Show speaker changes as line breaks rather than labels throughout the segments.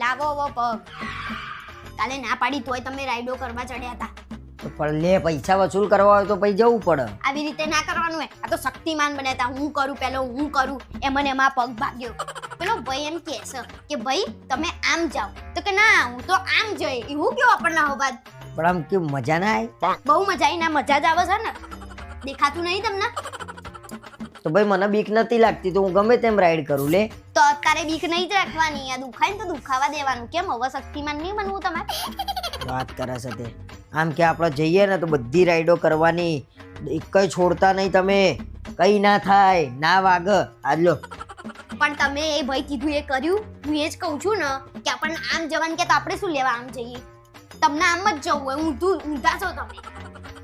લાવો વો પગ. કાલે ના પાડી તોય તમે રાઈડો કરવા ચડ્યા હતા.
તો પણ લે પૈસા વસૂલ કરવા હોય તો પછી જવું પડે.
આવી રીતે ના કરવાનું આ તો શક્તિમાન બન્યા હતા. હું કરું પેલો હું કરું. એમ ને એમાં પગ ભાગ્યો. પેલો ભાઈ એમ કહે છે કે ભાઈ તમે આમ જાઓ. તો કે ના હું તો આમ જઈ. એવું કેવું આપણને હવાજ
પણ આમ કે મજા ના આવી?
બહુ મજા આવી ના મજા જ આવે છે ને. દેખાતું નહીં તમને?
તો ભાઈ મને બીક નથી લાગતી. તો હું ગમે તેમ રાઈડ કરું લે.
તો અત્યારે બીક નહીં જ રાખવાની. આ દુખાય ને તો દુખાવા દેવાનું. કેમ? હવે શક્તિમાન નહીં બનવું તમારે?
વાત કરે છે તે. આમ કે આપણે જઈએ ને તો બધી રાઈડો કરવાની. એક જ છોડતા નહીં તમે. કઈ ના થાય. ના વાગ. આજ
પણ તમે એ ભાઈ કીધું એ કર્યું? હું એ જ કહું છું ને કે આપણને આમ જવાનું કે તો આપણે શું લેવા આમ જઈએ? તમને આમ જ જવું હોય. ઊંધું ઊંધા છો તમે.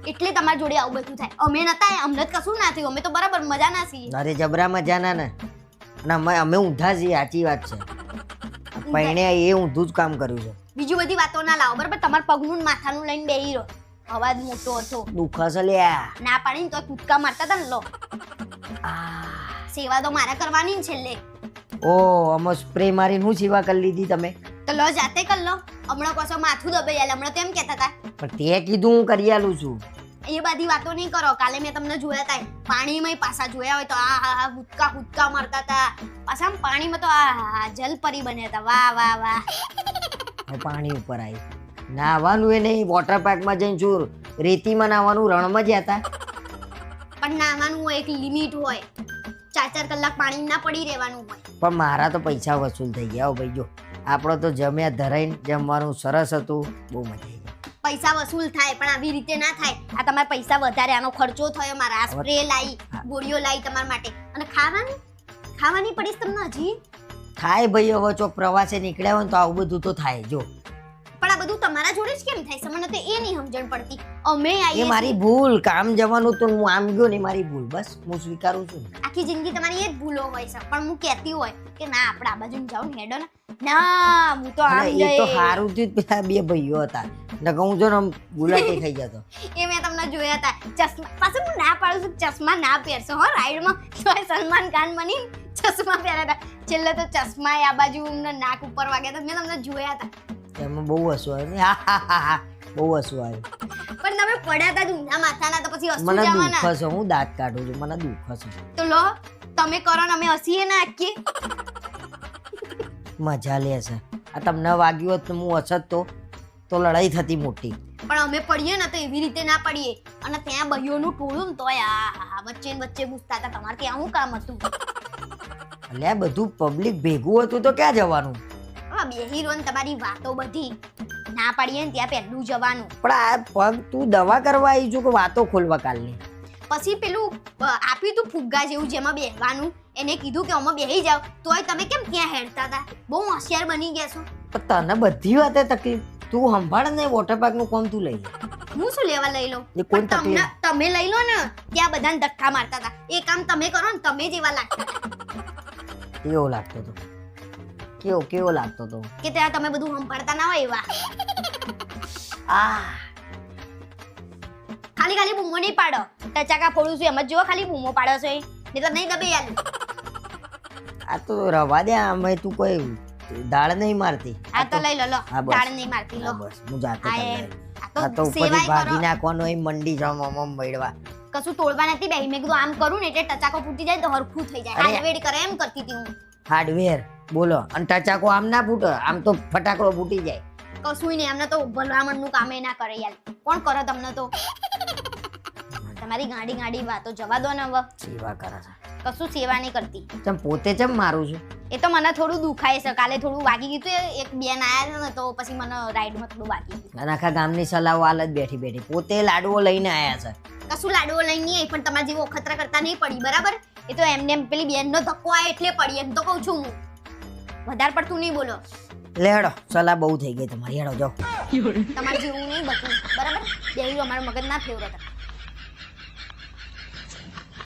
એટલે તમારી જોડે આવું બધું થાય. અમે નતા અમને જ કશું ના થયું. અમે તો બરાબર મજા ના છીએ.
અરે જબરા મજા ના ને. અને અમે અમે ઊંધા છીએ સાચી વાત છે. પૈણે એ ઊંધું જ કામ કર્યું છે.
બીજી બધી વાતો ના લાવો બરાબર? તમાર પગનું ને માથાનું લઈને બેહી રહો. અવાજ મોટો હતો.
દુખા લ્યા.
ના પાડીને તો કૂદકા મારતા હતા ને લો. સેવા તો મારે કરવાની ને છેલ્લે.
ઓ અમો સ્પ્રે મારીને હું સેવા કરી લીધી તમે?
તો લો જાતે કર લો. હમણાં કોસો માથું દબાઈ આલે. હમણાં તો એમ કહેતા હતા.
પણ તે કીધું હું કરી આલું છું.
એ બધી વાતો નહીં કરો. કાલે મેં તમને જોયા હતા પાણીમાં પાછા જોયા હોય તો આ હા હા હુદકા હુદકા મારતા હતા પાછા પાણીમાં તો આ જલપરી બન્યા હતા વાહ વાહ વાહ.
પાણી ઉપર આવી. નાવાનું એ નહીં વોટર પાર્કમાં જઈને જોર. રેતીમાં નાહવાનું રણમાં જ હતા
પણ નાવાનું એક લિમિટ હોય. ચાર ચાર કલાક પાણી ના પડી રહેવાનું હોય.
પણ મારા તો પૈસા વસૂલ થઈ ગયા હો ભાઈ જો. આપણો તો જમ્યા ધરાઈને જમવાનું સરસ હતું. બહુ મજા
પૈસા વસૂલ થાય પણ આવી રીતે ના થાય. આ તમારે પૈસા વધારે આનો ખર્ચો થયો મારા આ સ્પ્રે લાવી ગોળીઓ લાવી તમારા માટે. અને ખાવાનું? ખાવાની પડીશ તમને હજી?
થાય ભાઈ હવે ચોક પ્રવાસે નીકળ્યા હોય તો આવું બધું તો થાય જો.
પણ આ બધું તમારા જોડે જ કેમ થાય સમજ તો એ નહીં સમજણ પડતી. અમે
એ મારી ભૂલ કામ જવાનું તો હું આમ ગયો ને મારી ભૂલ બસ હું સ્વીકારું છું.
આખી જિંદગી તમારી એ જ ભૂલો હોય છે. પણ હું કહેતી હોય કે ના આપણે આ બાજુ જાઉં હેડો ને. ના હું તો આમ
અને તો સારું થયું પેલા બે ભાઈઓ હતા. ને હું જો ને આમ ગુલાટી થઈ જતો.
એ મેં તમને જોયા હતા ચશ્મા પાછું હું ના પાડું છું ચશ્મા ના પહેરશો હો રાઈડમાં. તો સલમાન ખાન બની ચશ્મા પહેર્યા હતા છેલ્લે તો ચશ્મા આ બાજુ એમના નાક ઉપર વાગ્યા હતા મેં તમને જોયા હતા
એમાં બહુ હસવું આવ્યું હા હા હા હા. બહુ હસવું આવ્યું
પણ તમે પડ્યા હતા ઊંધા માથાના તો પછી હસવું
મને
જવાના.
દુઃખ છે હું દાંત કાઢું છું મને દુઃખ છે
તો લો તમે કરો ને અમે હસીએ ના આખી
મજા લે છે. આ તમને વાગ્યું હોત ને હું હસત તો તો લડાઈ થતી મોટી.
પણ અમે પડીએ ને તો એવી રીતે ના પડીએ. અને ત્યાં બહીઓનું ટોળું ને તોય આ વચ્ચે ને વચ્ચે પૂછતા હતા. તમારે ત્યાં શું કામ હતું?
એટલે બધું પબ્લિક ભેગું હતું તો ક્યાં જવાનું?
હા બેહી રહો ને તમારી વાતો બધી. ના પાડીએ ને ત્યાં પહેલું જવાનું.
પણ આ પગ તું દવા કરવા આવી છું કે વાતો ખોલવા કાલની?
પછી પેલું આપ્યું તું ફુગ્ગા જેવું જેમાં બેહવાનું. એને કીધું કે અમે બેહી જાવ તોય તમે કેમ ત્યાં હેડતા હતા? બહુ હોશિયાર બની ગયા છો.
તને બધી વાતે તકલીફ તું સંભાળ ને વોટર પાર્કનું કોમ તું લઈ લે.
હું શું લેવા લઈ લઉં?
એ કોઈ
તમને તમે લઈ લો ને ત્યાં બધાને ધક્કા મારતા હતા. એ કામ તમે કરો ને તમે જેવા લાગતા.
કેવો લાગતો હતો? કેવો કેવો લાગતો હતો?
કે ત્યાં તમે બધું સંભાળતા ના હોય એવા.
આ
ખાલી ખાલી બૂમો નહીં પાડો. ટચાકા ફોડું છું એમ જ જો ખાલી બૂમો પાડો છો નહીં તો નહીં દબે યાર.
આ તો રવા દે અમે તું કોઈ દાળ નહીં મારતી.
આ તો લઈ લો લો. દાળ નહીં મારતી લો.
બસ. હું જાતે
આ
તો ઉપરથી ભાગી નાખવાનો એ મંડી જાવ મમ મળવા.
કશું તોડવા નથી બેહી. મેં કીધું આમ કરું ને એટલે ટચાકો ફૂટી જાય તો હરખું થઈ જાય. હાર્ડવેર કરે એમ કરતી હતી હું.
હાર્ડવેર. બોલો. અને ટચાકો આમ ના ફૂટે. આમ તો ફટાકડો ફૂટી જાય.
કશું નહીં. એમને તો ભલામણનું કામે ના કરે યાર. કોણ કરે તમને તો? તમારી ગાડી ગાડી વાતો જવા દો ને હવે.
સેવા કરે છે.
કશું સેવા નહીં કરતી.
ચમ પોતે ચમ મારું છું?
એ તો મને થોડું દુખાય છે. કાલે થોડું વાગી ગયું હતું એક બેન આવ્યા ને તો પછી મને રાઈડમાં થોડું વાગી ગયું.
અને આખા ગામની સલાહ હાલ જ બેઠી બેઠી. પોતે લાડવો લઈને આવ્યા છે.
કશું લાડવો લઈને નહીં આવી પણ તમારા જેવો અખતરા કરતા નહીં પડી બરાબર? એ તો એમને એમ પેલી બેનનો ધક્કો આવે એટલે પડી એમ તો કહું છું હું. વધારે પડતું નહીં બોલો.
લે હેડો સલાહ બહુ થઈ ગઈ તમારી. હેડો જાઓ.
તમારે જેવું નહીં બતું બરાબર? બે અમારા મગજ ના ફેવરો હતા.